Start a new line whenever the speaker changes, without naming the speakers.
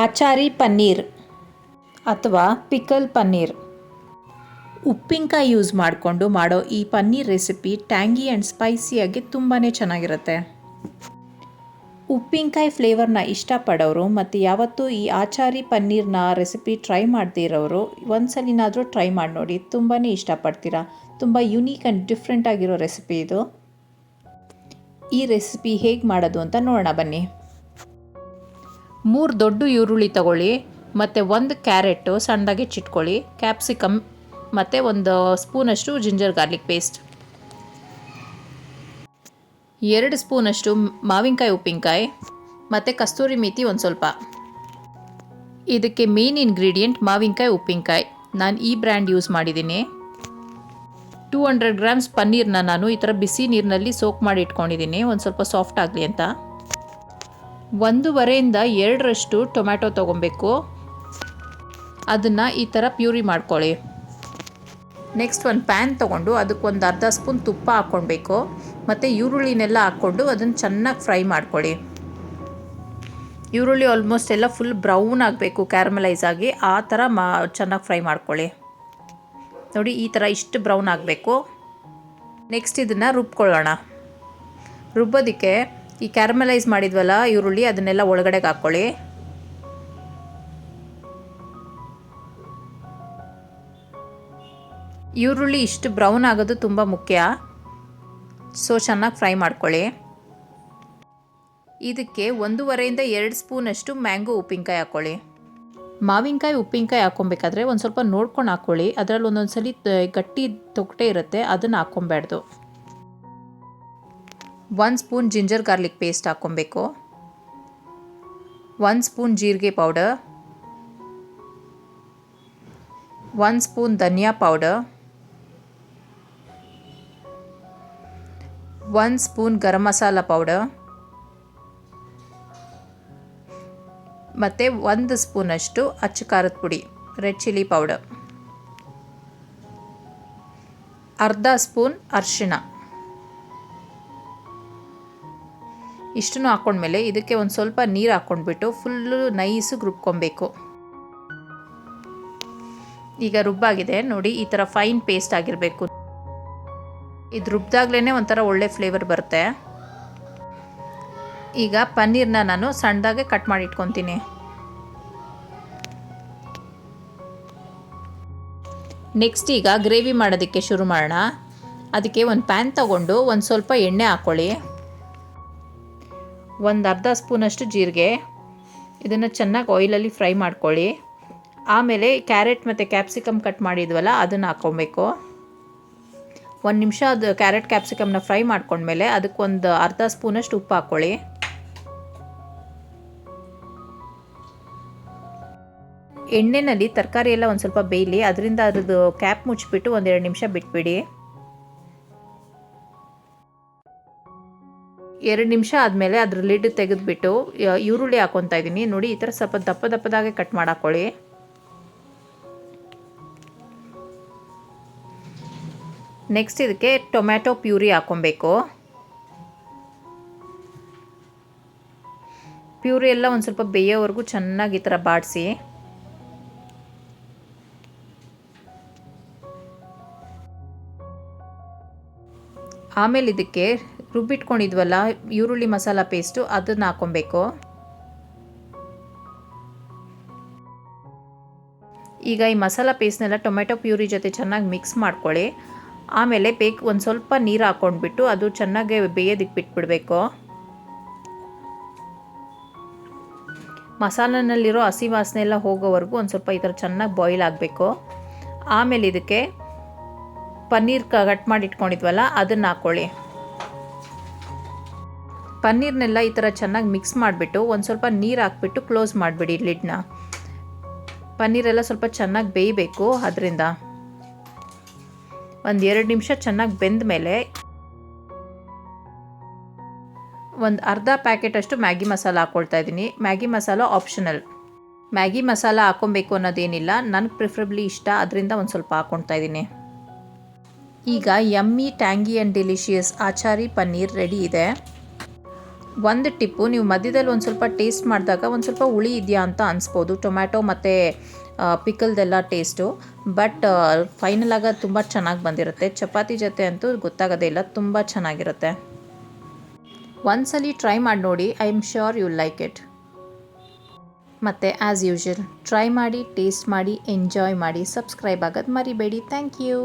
ಆಚಾರಿ ಪನ್ನೀರ್ ಅಥವಾ ಪಿಕಲ್ ಪನ್ನೀರ್. ಉಪ್ಪಿನಕಾಯಿ ಯೂಸ್ ಮಾಡಿಕೊಂಡು ಮಾಡೋ ಈ ಪನ್ನೀರ್ ರೆಸಿಪಿ ಟ್ಯಾಂಗಿ ಆ್ಯಂಡ್ ಸ್ಪೈಸಿಯಾಗಿ ತುಂಬಾ ಚೆನ್ನಾಗಿರುತ್ತೆ. ಉಪ್ಪಿನಕಾಯಿ ಫ್ಲೇವರ್ನ ಇಷ್ಟಪಡೋರು ಮತ್ತು ಯಾವತ್ತೂ ಈ ಆಚಾರಿ ಪನ್ನೀರ್ನ ರೆಸಿಪಿ ಟ್ರೈ ಮಾಡದೇ ಇರೋರು ಒಂದ್ಸಲಿನಾದರೂ ಟ್ರೈ ಮಾಡಿ ನೋಡಿ ತುಂಬಾ ಇಷ್ಟಪಡ್ತೀರಾ. ತುಂಬ ಯುನೀಕ್ ಆ್ಯಂಡ್ ಡಿಫ್ರೆಂಟ್ ಆಗಿರೋ ರೆಸಿಪಿ ಇದು. ಈ ರೆಸಿಪಿ ಹೇಗೆ ಮಾಡೋದು ಅಂತ ನೋಡೋಣ ಬನ್ನಿ. ಮೂರು ದೊಡ್ಡ ಈರುಳ್ಳಿ ತಗೊಳ್ಳಿ, ಮತ್ತು ಒಂದು ಕ್ಯಾರೆಟು ಸಣ್ಣದಾಗಿ ಚಿಟ್ಕೊಳ್ಳಿ ಕ್ಯಾಪ್ಸಿಕಮ್ ಮತ್ತು ಒಂದು ಸ್ಪೂನಷ್ಟು ಜಿಂಜರ್ ಗಾರ್ಲಿಕ್ ಪೇಸ್ಟ್. ಎರಡು ಸ್ಪೂನಷ್ಟು ಮಾವಿನಕಾಯಿ ಉಪ್ಪಿನಕಾಯಿ, ಮತ್ತು ಕಸ್ತೂರಿ ಮೇಥಿ ಒಂದು ಸ್ವಲ್ಪ. ಇದಕ್ಕೆ ಮೇನ್ ಇಂಗ್ರೀಡಿಯೆಂಟ್ ಮಾವಿನಕಾಯಿ ಉಪ್ಪಿನಕಾಯಿ. ನಾನು ಈ ಬ್ರ್ಯಾಂಡ್ ಯೂಸ್ ಮಾಡಿದ್ದೀನಿ. ಟೂ ಹಂಡ್ರೆಡ್ ಗ್ರಾಮ್ಸ್ ಪನ್ನೀರನ್ನ ನಾನು ಈ ಥರ ಬಿಸಿ ನೀರಿನಲ್ಲಿ ಸೋಕ್ ಮಾಡಿ ಇಟ್ಕೊಂಡಿದ್ದೀನಿ. ಒಂದು ಸ್ವಲ್ಪ ಸಾಫ್ಟ್ ಆಗಲಿ ಅಂತ. ಒಂದೂವರೆಯಿಂದ ಎರಡರಷ್ಟು ಟೊಮ್ಯಾಟೊ ತೊಗೊಬೇಕು. ಅದನ್ನು ಈ ಥರ ಪ್ಯೂರಿ ಮಾಡ್ಕೊಳ್ಳಿ. ನೆಕ್ಸ್ಟ್ ಒಂದು ಪ್ಯಾನ್ ತೊಗೊಂಡು ಅದಕ್ಕೆ ಒಂದು ಅರ್ಧ ಸ್ಪೂನ್ ತುಪ್ಪ ಹಾಕ್ಕೊಳ್ಬೇಕು. ಮತ್ತು ಈರುಳ್ಳಿನೆಲ್ಲ ಹಾಕ್ಕೊಂಡು ಅದನ್ನು ಚೆನ್ನಾಗಿ ಫ್ರೈ ಮಾಡ್ಕೊಳ್ಳಿ. ಈರುಳ್ಳಿ ಆಲ್ಮೋಸ್ಟ್ ಎಲ್ಲ ಫುಲ್ ಬ್ರೌನ್ ಆಗಬೇಕು, ಕ್ಯಾರಮಲೈಸ್ ಆಗಿ. ಆ ಥರ ಮಾ, ಚೆನ್ನಾಗಿ ಫ್ರೈ ಮಾಡ್ಕೊಳ್ಳಿ. ನೋಡಿ, ಈ ಥರ ಇಷ್ಟು ಬ್ರೌನ್ ಆಗಬೇಕು. ನೆಕ್ಸ್ಟ್ ಇದನ್ನು ರುಬ್ಕೊಳ್ಳೋಣ. ರುಬ್ಬೋದಕ್ಕೆ ಈ ಕ್ಯಾರಮಲೈಸ್ ಮಾಡಿದ್ವಲ್ಲ ಈರುಳ್ಳಿ ಅದನ್ನೆಲ್ಲ ಒಳಗಡೆಗೆ ಹಾಕ್ಕೊಳ್ಳಿ. ಈರುಳ್ಳಿ ಇಷ್ಟು ಬ್ರೌನ್ ಆಗೋದು ತುಂಬ ಮುಖ್ಯ. ಸೊ ಚೆನ್ನಾಗಿ ಫ್ರೈ ಮಾಡ್ಕೊಳ್ಳಿ. ಇದಕ್ಕೆ ಒಂದೂವರೆಯಿಂದ ಎರಡು ಸ್ಪೂನಷ್ಟು ಮ್ಯಾಂಗೋ ಉಪ್ಪಿನಕಾಯಿ ಹಾಕ್ಕೊಳ್ಳಿ. ಮಾವಿನಕಾಯಿ ಉಪ್ಪಿನಕಾಯಿ ಹಾಕ್ಕೊಬೇಕಾದ್ರೆ ಒಂದು ಸ್ವಲ್ಪ ನೋಡ್ಕೊಂಡು ಹಾಕ್ಕೊಳ್ಳಿ. ಅದರಲ್ಲಿ ಒಂದೊಂದು ಸಲ ಗಟ್ಟಿ ತೊಗಟೆ ಇರುತ್ತೆ, ಅದನ್ನು ಹಾಕ್ಕೊಬೇಡ್ದು. ಒಂದು ಸ್ಪೂನ್ ಜಿಂಜರ್ ಗಾರ್ಲಿಕ್ ಪೇಸ್ಟ್ ಹಾಕ್ಕೊಬೇಕು. ಒಂದು ಸ್ಪೂನ್ ಜೀರಿಗೆ ಪೌಡರ್. ಒಂದು ಸ್ಪೂನ್ ಧನಿಯಾ ಪೌಡರ್. ಒಂದು ಸ್ಪೂನ್ ಗರಂ ಮಸಾಲ ಪೌಡರ್. ಮತ್ತು ಒಂದು ಸ್ಪೂನಷ್ಟು ಅಚ್ಚು ಖಾರದ ಪುಡಿ, ರೆಡ್ ಚಿಲ್ಲಿ ಪೌಡರ್. ಅರ್ಧ ಸ್ಪೂನ್ ಅರಿಶಿಣ. ಇಷ್ಟನ್ನು ಹಾಕ್ಕೊಂಡ್ಮೇಲೆ ಇದಕ್ಕೆ ಒಂದು ಸ್ವಲ್ಪ ನೀರು ಹಾಕ್ಕೊಂಡ್ಬಿಟ್ಟು ಫುಲ್ಲು ನೈಸು ರುಬ್ಕೊಬೇಕು. ಈಗ ರುಬ್ಬಾಗಿದೆ. ನೋಡಿ, ಈ ಥರ ಫೈನ್ ಪೇಸ್ಟ್ ಆಗಿರಬೇಕು. ಇದು ರುಬ್ದಾಗ್ಲೇ ಒಂಥರ ಒಳ್ಳೆ ಫ್ಲೇವರ್ ಬರುತ್ತೆ. ಈಗ ಪನ್ನೀರ್ನ ನಾನು ಸಣ್ಣದಾಗೆ ಕಟ್ ಮಾಡಿ ಇಟ್ಕೊತೀನಿ. ನೆಕ್ಸ್ಟ್ ಈಗ ಗ್ರೇವಿ ಮಾಡೋದಕ್ಕೆ ಶುರು ಮಾಡೋಣ. ಅದಕ್ಕೆ ಒಂದು ಪ್ಯಾನ್ ತಗೊಂಡು ಒಂದು ಸ್ವಲ್ಪ ಎಣ್ಣೆ ಹಾಕ್ಕೊಳ್ಳಿ ಒಂದು ಅರ್ಧ ಸ್ಪೂನಷ್ಟು ಜೀರಿಗೆ. ಇದನ್ನು ಚೆನ್ನಾಗಿ ಆಯಿಲಲ್ಲಿ ಫ್ರೈ ಮಾಡ್ಕೊಳ್ಳಿ. ಆಮೇಲೆ ಕ್ಯಾರೆಟ್ ಮತ್ತು ಕ್ಯಾಪ್ಸಿಕಮ್ ಕಟ್ ಮಾಡಿದ್ವಲ್ಲ, ಅದನ್ನು ಹಾಕ್ಕೊಬೇಕು ಒಂದು ನಿಮಿಷ ಅದು ಕ್ಯಾರೆಟ್ ಕ್ಯಾಪ್ಸಿಕಮ್ನ ಫ್ರೈ ಮಾಡ್ಕೊಂಡ್ಮೇಲೆ ಅದಕ್ಕೊಂದು ಅರ್ಧ ಸ್ಪೂನಷ್ಟು ಉಪ್ಪು ಹಾಕ್ಕೊಳ್ಳಿ. ಎಣ್ಣೆನಲ್ಲಿ ತರಕಾರಿ ಎಲ್ಲ ಒಂದು ಸ್ವಲ್ಪ ಬೇಯಲಿ, ಅದರಿಂದ ಅದ್ರದ್ದು ಕ್ಯಾಪ್ ಮುಚ್ಚಿಬಿಟ್ಟು ಒಂದೆರಡು ನಿಮಿಷ ಬಿಟ್ಬಿಡಿ. ಎರಡು ನಿಮಿಷ ಆದಮೇಲೆ ಅದ್ರ ಲಿಡ್ ತೆಗೆದುಬಿಟ್ಟು ಈರುಳ್ಳಿ ಹಾಕ್ಕೊತಾ ಇದ್ದೀನಿ ನೋಡಿ, ಈ ಥರ ಸ್ವಲ್ಪ ದಪ್ಪ ದಪ್ಪದಾಗೆ ಕಟ್ ಮಾಡಾಕೊಳ್ಳಿ. ನೆಕ್ಸ್ಟ್ ಇದಕ್ಕೆ ಟೊಮ್ಯಾಟೊ ಪ್ಯೂರಿ ಹಾಕ್ಕೊಬೇಕು. ಪ್ಯೂರಿ ಎಲ್ಲ ಒಂದು ಸ್ವಲ್ಪ ಬೇಯೋವರೆಗೂ ಚೆನ್ನಾಗಿ ಈ ಥರ ಬಾಡಿಸಿ. ಆಮೇಲೆ ಇದಕ್ಕೆ ರುಬ್ಬಿಟ್ಕೊಂಡಿದ್ವಲ್ಲ, ಈರುಳ್ಳಿ ಮಸಾಲ ಪೇಸ್ಟು ಅದನ್ನು ಹಾಕ್ಕೊಬೇಕು. ಈಗ ಈ ಮಸಾಲ ಪೇಸ್ಟ್ನೆಲ್ಲ ಟೊಮೆಟೊ ಪ್ಯೂರಿ ಜೊತೆ ಚೆನ್ನಾಗಿ ಮಿಕ್ಸ್ ಮಾಡ್ಕೊಳ್ಳಿ. ಆಮೇಲೆ ಬೇಕು ಒಂದು ಸ್ವಲ್ಪ ನೀರು ಹಾಕ್ಕೊಂಡ್ಬಿಟ್ಟು ಅದು ಚೆನ್ನಾಗಿ ಬೇಯೋದಕ್ಕೆ ಬಿಟ್ಬಿಡಬೇಕು ಮಸಾಲನಲ್ಲಿರೋ ಹಸಿ ವಾಸನೆ ಎಲ್ಲ ಹೋಗೋವರೆಗೂ ಒಂದು ಸ್ವಲ್ಪ ಈ ಥರ ಚೆನ್ನಾಗಿ ಬಾಯ್ಲ್ ಆಗಬೇಕು. ಆಮೇಲೆ ಇದಕ್ಕೆ ಪನ್ನೀರ್ ಕಟ್ ಮಾಡಿ ಇಟ್ಕೊಂಡಿದ್ವಲ್ಲ ಅದನ್ನು ಹಾಕ್ಕೊಳ್ಳಿ. ಪನ್ನೀರ್ನೆಲ್ಲ ಈ ಥರ ಚೆನ್ನಾಗಿ ಮಿಕ್ಸ್ ಮಾಡಿಬಿಟ್ಟು ಒಂದು ಸ್ವಲ್ಪ ನೀರು ಹಾಕ್ಬಿಟ್ಟು ಕ್ಲೋಸ್ ಮಾಡಿಬಿಡಿ ಲಿಡ್ನ. ಪನ್ನೀರೆಲ್ಲ ಸ್ವಲ್ಪ ಚೆನ್ನಾಗಿ ಬೇಯಬೇಕು ಅದರಿಂದ. ಒಂದು ಎರಡು ನಿಮಿಷ ಚೆನ್ನಾಗಿ ಬೆಂದ ಮೇಲೆ ಒಂದು ಅರ್ಧ ಪ್ಯಾಕೆಟಷ್ಟು ಮ್ಯಾಗಿ ಮಸಾಲ ಹಾಕ್ಕೊಳ್ತಾ ಇದ್ದೀನಿ. Maggi masala optional. Maggi masala ಹಾಕ್ಕೊಬೇಕು ಅನ್ನೋದೇನಿಲ್ಲ. ನನಗೆ ಪ್ರಿಫರಬ್ಲಿ ಇಷ್ಟ. ಅದರಿಂದ ಒಂದು ಸ್ವಲ್ಪ ಹಾಕ್ಕೊಳ್ತಾ ಇದ್ದೀನಿ. ಈಗ yummy tangy and delicious achari paneer ready ಇದೆ. ಒಂದು ಟಿಪ್ಪು, ನೀವು ಮಧ್ಯದಲ್ಲಿ ಒಂದು ಸ್ವಲ್ಪ ಟೇಸ್ಟ್ ಮಾಡಿದಾಗ ಒಂದು ಸ್ವಲ್ಪ ಹುಳಿ ಇದೆಯಾ ಅಂತ ಅನಿಸ್ಬೋದು. ಟೊಮ್ಯಾಟೊ ಮತ್ತು ಪಿಕಲ್ದೆಲ್ಲ ಟೇಸ್ಟು ಬಟ್ ಫೈನಲ್ ಆಗ ತುಂಬ ಚೆನ್ನಾಗಿ ಬಂದಿರುತ್ತೆ. ಚಪಾತಿ ಜೊತೆ ಅಂತೂ ಗೊತ್ತಾಗೋದೇ ಇಲ್ಲ, ತುಂಬ ಚೆನ್ನಾಗಿರುತ್ತೆ. ಒಂದ್ಸಲಿ ಟ್ರೈ ಮಾಡಿ ನೋಡಿ I am sure you like it ಮತ್ತು ಆ್ಯಸ್ ಯೂಶುವಲ್ ಟ್ರೈ ಮಾಡಿ ಟೇಸ್ಟ್ ಮಾಡಿ ಎಂಜಾಯ್ ಮಾಡಿ ಸಬ್ಸ್ಕ್ರೈಬ್ ಆಗೋದು ಮರಿಬೇಡಿ. Thank you